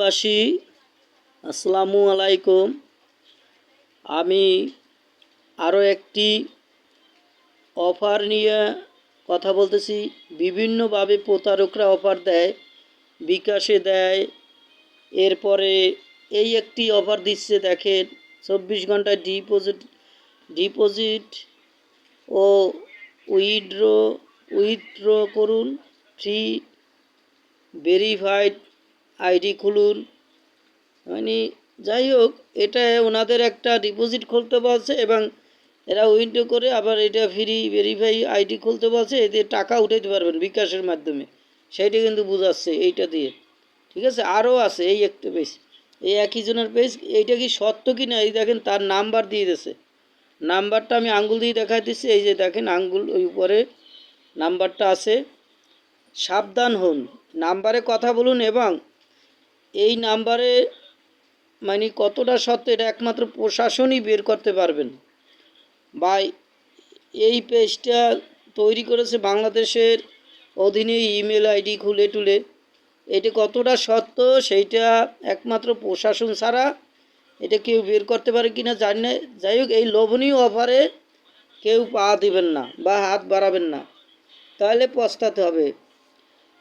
বাসী আসসালামু আলাইকুম। আমি আরও একটি অফার নিয়ে কথা বলতেছি। বিভিন্নভাবে প্রতারকরা অফার দেয়, বিকাশে দেয়। এরপরে এই একটি অফার দিচ্ছে, দেখেন, চব্বিশ ঘন্টায় ডিপোজিট ডিপোজিট ও উইথড্র উইথড্র করুন, ফ্রি, ভেরিফাইড আইডি খুলুন। মানে যাই হোক, এটা ওনাদের একটা ডিপোজিট খুলতে বলছে এবং এরা উইন্ডো করে আবার এটা ফ্রি ভেরিফাই আইডি খুলতে বলছে, এতে টাকা উঠাইতে পারবেন বিকাশের মাধ্যমে। সেইটা কিন্তু বোঝাচ্ছে এইটা দিয়ে। ঠিক আছে? আরও আছে এই একটা পেজ এই একই জনের পেজ এইটা কি সত্য কি না এই দেখেন, তার নাম্বার দিয়ে দিয়েছে। নাম্বারটা আমি আঙ্গুল দিয়ে দেখাই দিচ্ছি। এই যে দেখেন, আঙ্গুল ওই উপরে নাম্বারটা আছে। সাবধান হন। নাম্বারে কথা বলুন এবং এই নাম্বারে মানে কতটা সত্য এটা একমাত্র প্রশাসনই বের করতে পারবেন? বা এই পেজটা তৈরি করেছে বাংলাদেশের অধীনে ইমেল আইডি খুলে টুলে। এটা কতটা সত্য সেইটা একমাত্র প্রশাসন ছাড়া এটা কেউ বের করতে পারে কি না জানি না। যাই হোক, এই লোভনীয় অফারে কেউ পা দিবেন না বা হাত বাড়াবেন না। তাহলে পস্তাতে হবে।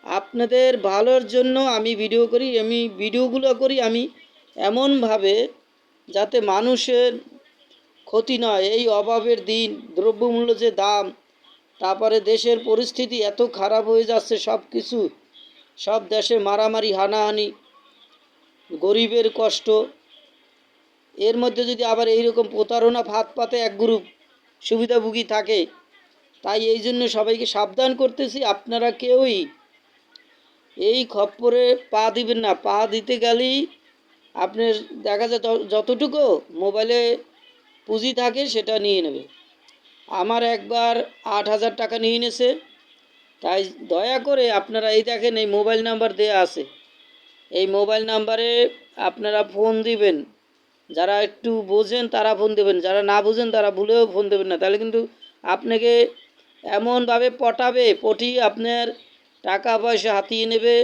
আপনাদের ভালোর জন্য আমি ভিডিও করি, আমি ভিডিওগুলো করি আমি এমনভাবে যাতে মানুষের ক্ষতি নয়। এই অভাবের দিন, দ্রব্যমূল্য যে দাম, তারপরে দেশের পরিস্থিতি এত খারাপ হয়ে যাচ্ছে সব কিছু সব দেশে মারামারি, হানাহানি, গরিবের কষ্ট। এর মধ্যে যদি আবার এইরকম প্রতারণা ফাঁদ পাতে এক গ্রুপ সুবিধাভোগী থাকে, তাই এই জন্য সবাইকে সাবধান করতেছি। আপনারা কেউই এই খপ্পরে পা দিবেন না। পা দিতে গেলেই আপনার দেখা যায় যতটুকু মোবাইলে পুঁজি থাকে সেটা নিয়ে নেবে। আমার একবার আট হাজার টাকা নিয়ে নিয়েছে তাই দয়া করে আপনারা এই দেখেন, এই মোবাইল নাম্বার দেয়া আছে। এই মোবাইল নাম্বারে আপনারা ফোন দিবেন। যারা একটু বোঝেন তারা ফোন দেবেন। যারা না বোঝেন তারা ভুলেও ফোন দেবেন না। তাহলে কিন্তু আপনাকে এমনভাবে পটাবে পটি আপনার টাকা পয়সা হাতিয়ে নেবে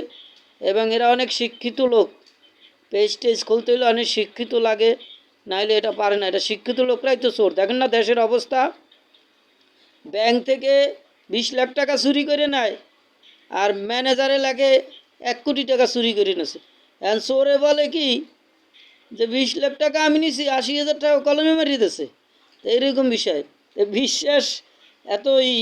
এবং এরা অনেক শিক্ষিত লোক। পেজ টেজ খুলতে হলে অনেক শিক্ষিত লাগে, নাইলে এটা পারে না। এটা শিক্ষিত লোকরাই তো চোর। দেখেন না দেশের অবস্থা? ব্যাংক থেকে বিশ লাখ টাকা চুরি করে নেয় আর ম্যানেজারে লাগে এক কোটি টাকা চুরি করে নেছে। এখন চোরে বলে কি যে বিশ লাখ টাকা আমি নিছি, আশি হাজার টাকা কলমে মারিয়ে দিয়েছে এইরকম বিষয়। বিশ্বাস এতই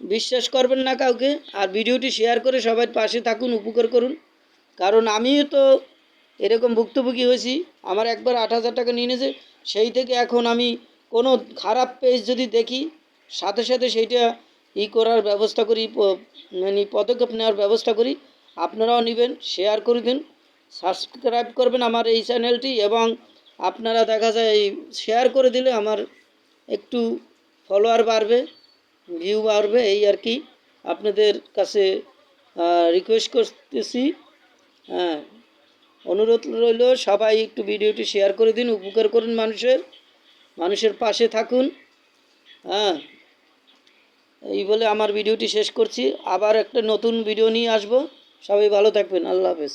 বিশ্বাস করবেন না কাউকে, আর ভিডিওটি শেয়ার করে সবাই পাশে থাকুন, উপকার করুন। কারণ আমিও তো এরকম ভুক্তভোগী হয়েছি, আমার একবার আট হাজার টাকা নিয়ে নিয়েছে, সেই থেকে এখন আমি কোনো খারাপ পেজ যদি দেখি, সাথে সাথে সেইটা ই করার ব্যবস্থা করি মানে পদক্ষেপ নেওয়ার ব্যবস্থা করি, আপনারাও নেবেন শেয়ার করে দিন সাবস্ক্রাইব করবেন আমার এই চ্যানেলটি এবং আপনারা দেখা যায় শেয়ার করে দিলে আমার একটু ফলোয়ার বাড়বে। ভিউ বাড়বে এই আর কি। আপনাদের কাছে রিকোয়েস্ট করতেছি। হ্যাঁ অনুরোধ রইল, সবাই একটু ভিডিওটি শেয়ার করে দিন, উপকার করুন মানুষের মানুষের পাশে থাকুন। হ্যাঁ এই বলে আমার ভিডিওটি শেষ করছি। আবার একটা নতুন ভিডিও নিয়ে আসব। সবাই ভালো থাকবেন, আল্লাহ হাফেজ।